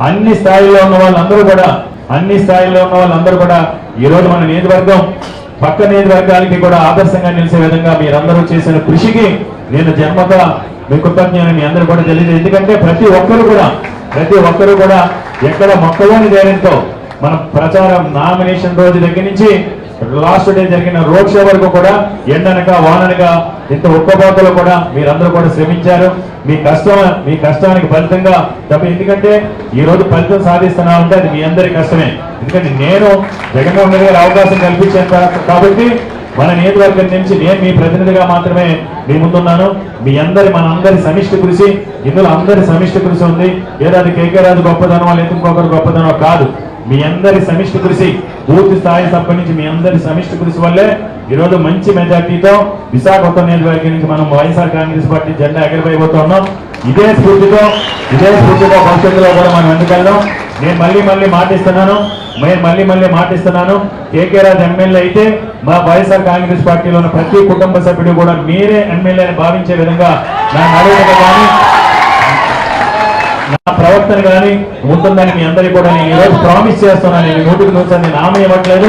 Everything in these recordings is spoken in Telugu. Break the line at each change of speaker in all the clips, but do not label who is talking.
అన్ని స్థాయిలో ఉన్న వాళ్ళందరూ కూడా అన్ని స్థాయిలో ఉన్న వాళ్ళందరూ కూడా ఈ రోజు మన నియోజకవర్గం పక్క నియోజకవర్గాలకి కూడా ఆదర్శంగా నిలిచే విధంగా మీరందరూ చేసిన కృషికి నేను జన్మత మీ కృతజ్ఞాన్ని మీ అందరూ కూడా తెలియజేది ఎందుకంటే ప్రతి ఒక్కరు కూడా ప్రతి ఒక్కరు కూడా ఎక్కడ మొక్కలోని ధైర్యంతో మన ప్రచారం నామినేషన్ రోజు దగ్గర నుంచి లాస్ట్ డే జరిగిన రోడ్ షో వరకు కూడా ఎండనక వాననగా ఇంత ఉక్కపోతలు కూడా మీరందరూ కూడా శ్రమించారు. మీ కష్టం మీ కష్టానికి ఫలితంగా తప్ప ఎందుకంటే ఈ రోజు ఫలితం సాధిస్తున్నా ఉంటే అది మీ అందరి కష్టమే. ఎందుకంటే నేను జగన్మోహన్ రెడ్డి గారి అవకాశం కల్పించాను కాబట్టి మన నియోజకవర్గం నుంచి నేను మీ ప్రతినిధిగా మాత్రమే మీ ముందున్నాను. మీ అందరి మన అందరి సమిష్టి కృషి ఇందులో అందరి సమిష్టి కృషి ఉంది. ఏదో అది కేకే రాజు గొప్పదనం లేదా ఇంకొకరు గొప్పదనమో కాదు. మీ అందరి సమిష్టి కృషి పూర్తి స్థాయి సంబంధించి మీ అందరి సమిష్టి కృషి వల్లే ఈరోజు మంచి మెజార్టీతో విశాఖపట్నం నియోజకవర్గం నుంచి మనం వైఎస్ఆర్ కాంగ్రెస్ పార్టీ జెండా ఎగరబోతున్నాం ఇదే స్ఫూర్తితో ఇదే స్ఫూర్తితో భవిష్యత్తులో కూడా మనం ఎందుకెళ్దాం నేను మళ్ళీ మళ్ళీ మాటిస్తున్నాను నేను మళ్ళీ మళ్ళీ మాటిస్తున్నాను. కేకే రాజు ఎమ్మెల్యే అయితే మా వైఎస్ఆర్ కాంగ్రెస్ పార్టీలో ఉన్న ప్రతి కుటుంబ సభ్యుడు కూడా మీరే ఎమ్మెల్యే అని భావించే విధంగా నా నడవడిక కానీ నా కానీ ఉంటుందని మీ అందరికీ కూడా నేను ఈరోజు ప్రామిస్ చేస్తున్నాను. నేను నూటికి నూరు నేను హామీ ఇవ్వట్లేదు.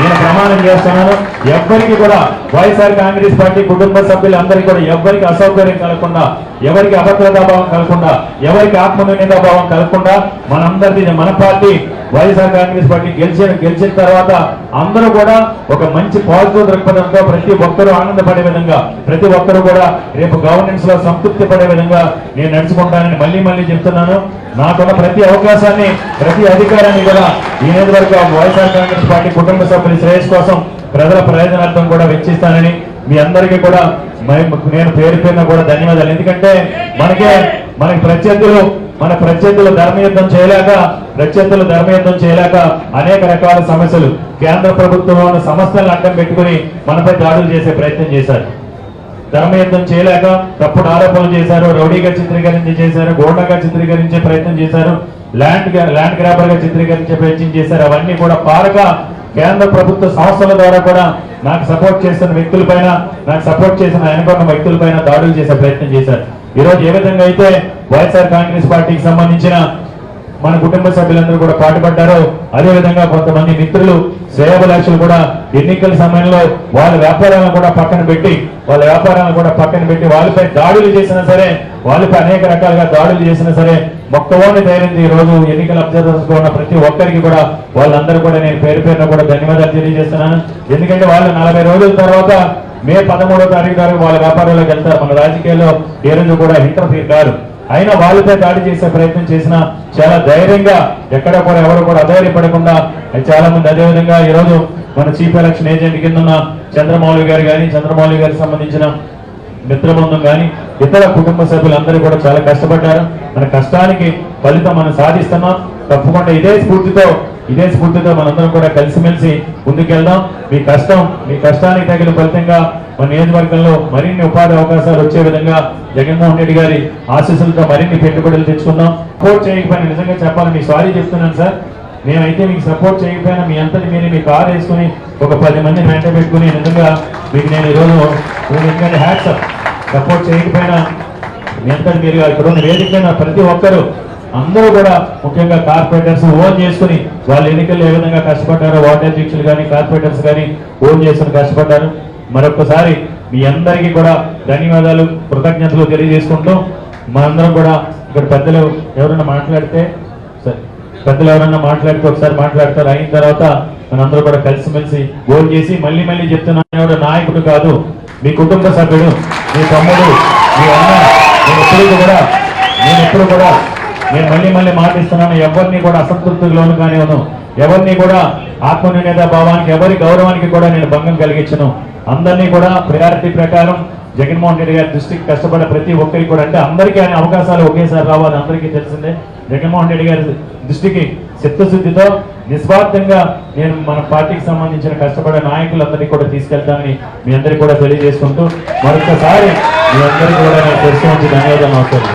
నేను ప్రమాణం చేస్తున్నాను. ఎవ్వరికి కూడా వైఎస్ఆర్ కాంగ్రెస్ పార్టీ కుటుంబ సభ్యులందరికీ కూడా ఎవరికి అసౌకర్యం కలగకుండా ఎవరికి అభద్రతాభావం కలగకుండా ఎవరికి ఆత్మనిర్భావం కలగకుండా మనందరిది మన పార్టీ. వైఎస్ఆర్ కాంగ్రెస్ పార్టీ గెలిచిన గెలిచిన తర్వాత అందరూ కూడా ఒక మంచి పాజిటివ్ దృక్పథంతో ప్రతి ఒక్కరూ ఆనందపడే విధంగా ప్రతి ఒక్కరూ కూడా రేపు గవర్నెన్స్లో సంతృప్తి పడే విధంగా నేను నడుచుకుంటానని మళ్ళీ మళ్ళీ చెప్తున్నాను. నాకున్న ప్రతి అవకాశాన్ని ప్రతి అధికారాన్ని కూడా ఈ నియోజకవర్గ వైఎస్ఆర్ కాంగ్రెస్ పార్టీ కుటుంబ సభ్యుల శ్రేయస్ కోసం ప్రజల ప్రయోజనార్థం కూడా వెచ్చిస్తానని మీ అందరికీ కూడా మరి నేను పేరు పేరున కూడా ధన్యవాదాలు. ఎందుకంటే మనకే మనకి ప్రత్యర్థులు మన ప్రత్యర్థులు ధర్మయుద్ధం చేయలేక ప్రత్యర్థులు ధర్మయుద్ధం చేయలేక అనేక రకాల సమస్యలు కేంద్ర ప్రభుత్వంలో ఉన్న సమస్యలను అడ్డం పెట్టుకుని మనపై దాడులు చేసే ప్రయత్నం చేశారు. ధర్మయుద్ధం చేయలేక తప్పుడు ఆరోపణలు చేశారు రౌడీగా చిత్రీకరించి చేశారు గోండగా చిత్రీకరించే ప్రయత్నం చేశారు ల్యాండ్ ల్యాండ్ గ్రాబర్గా చిత్రీకరించే ప్రయత్నం చేశారు. అవన్నీ కూడా పారక కేంద్ర ప్రభుత్వ సంస్థల ద్వారా కూడా నాకు సపోర్ట్ చేసిన వ్యక్తులపైన నాకు సపోర్ట్ చేసిన అనుకున్న వ్యక్తులపైన దాడులు చేసే ప్రయత్నం చేశారు. ఈ రోజు ఏ విధంగా అయితే వైఎస్ఆర్ కాంగ్రెస్ పార్టీకి సంబంధించిన మన కుటుంబ సభ్యులందరూ కూడా పాటుపడ్డారు అదే విధంగా కొంతమంది మిత్రులు శ్రేయభిలాషులు కూడా ఎన్నికల సమయంలో వాళ్ళ వ్యాపారాలను కూడా పక్కన పెట్టి వాళ్ళ వ్యాపారాలను కూడా పక్కన పెట్టి వాళ్ళపై దాడులు చేసినా సరే వాళ్ళపై అనేక రకాలుగా దాడులు చేసినా సరే మొక్కవోని ధైర్యం రోజు ఎన్నికల అబ్జర్వర్స్ ఉన్న ప్రతి ఒక్కరికి కూడా వాళ్ళందరూ కూడా నేను పేరు పేరున కూడా ధన్యవాదాలు తెలియజేస్తున్నాను. ఎందుకంటే వాళ్ళు నలభై రోజుల తర్వాత మే పదమూడో తారీఖు వరకు వాళ్ళ వ్యాపారంలోకి వెళ్తారు. మన రాజకీయాల్లో ఏ రోజు కూడా ఇంటర్ఫీర్ కాదు. అయినా వాళ్ళపై దాడి చేసే ప్రయత్నం చేసిన చాలా ధైర్యంగా ఎక్కడ కూడా ఎవరు కూడా అధైర్యపడకుండా చాలా మంది అదేవిధంగా ఈ రోజు మన చీఫ్ ఎలక్షన్ ఏజెంట్ కింద ఉన్న చంద్రమౌళి గారు కానీ చంద్రమౌళి గారికి సంబంధించిన మిత్రబృందం కానీ ఇతర కుటుంబ సభ్యులందరూ కూడా చాలా కష్టపడ్డారు. మన కష్టానికి ఫలితం మనం సాధిస్తున్నాం. తప్పకుండా ఇదే స్ఫూర్తితో ఇదే స్ఫూర్తితో మనందరం కూడా కలిసిమెలిసి ముందుకెళ్దాం. మీ కష్టం మీ కష్టానికి తగిన ఫలితంగా మన నియోజకవర్గంలో మరిన్ని ఉపాధి అవకాశాలు వచ్చే విధంగా జగన్మోహన్ రెడ్డి గారి ఆశీస్సులతో మరిన్ని పెట్టుబడులు తెచ్చుకుందాం. సపోర్ట్ చేయకపోయినా నిజంగా చెప్పాలి మీ సారీ చెప్తున్నాను సార్. మేమైతే మీకు సపోర్ట్ చేయకపోయినా మీ అంతటి మీరే మీ కార్ వేసుకుని ఒక పది మంది వెంట పెట్టుకుని నిజంగా మీకు నేను ఈరోజు ఎందుకంటే హ్యాట్స్ సపోర్ట్ చేయకపోయినా మీ అంతటి మీరు ఇక్కడ ఉన్న వేదిక ప్రతి ఒక్కరూ అందరూ కూడా ముఖ్యంగా కార్పొరేటర్స్ ఓన్ చేసుకుని వాళ్ళ ఎన్నికల్లో ఏ విధంగా కష్టపడ్డారో వార్డు అధ్యక్షులు కానీ కార్పొరేటర్స్ కానీ ఓన్ చేసుకుని కష్టపడ్డారు. మరొకసారి మీ అందరికీ కూడా ధన్యవాదాలు కృతజ్ఞతలు తెలియజేసుకుంటూ మనందరం కూడా ఇక్కడ పెద్దలు ఎవరైనా మాట్లాడితే సరే పెద్దలు ఎవరన్నా మాట్లాడితే ఒకసారి మాట్లాడతారు. అయిన తర్వాత మనందరూ కూడా కలిసిమెలిసి గోల్ చేసి మళ్ళీ మళ్ళీ చెప్తున్నాను ఎవరు నాయకుడు కాదు మీ కుటుంబ సభ్యుడు మీ తమ్ముడు మీ అన్న నేను ఎప్పుడు కూడా నేను ఎప్పుడు కూడా నేను మళ్ళీ మళ్ళీ మాటిస్తున్నాను ఎవరిని కూడా అసంతృప్తికి లోను కానివ్వను. ఎవరిని కూడా ఆత్మనిర్ణేత భావానికి ఎవరి గౌరవానికి కూడా నేను భంగం కలిగించను. అందరినీ కూడా ప్రయారిటీ ప్రకారం జగన్మోహన్ రెడ్డి గారి దృష్టికి కష్టపడే ప్రతి ఒక్కరికి కూడా అంటే అందరికీ ఆయన అవకాశాలు ఒకేసారి రావాలి అందరికీ తెలిసిందే. జగన్మోహన్ రెడ్డి గారి దృష్టికి చిత్తశుద్ధితో నిస్వార్థంగా నేను మన పార్టీకి సంబంధించిన కష్టపడే నాయకులందరినీ కూడా తీసుకెళ్తానని మీ అందరికీ కూడా తెలియజేసుకుంటూ మరొకసారి మీ అందరికీ కూడా నేను తెలిసి ధన్యవాదాలు. అవుతాను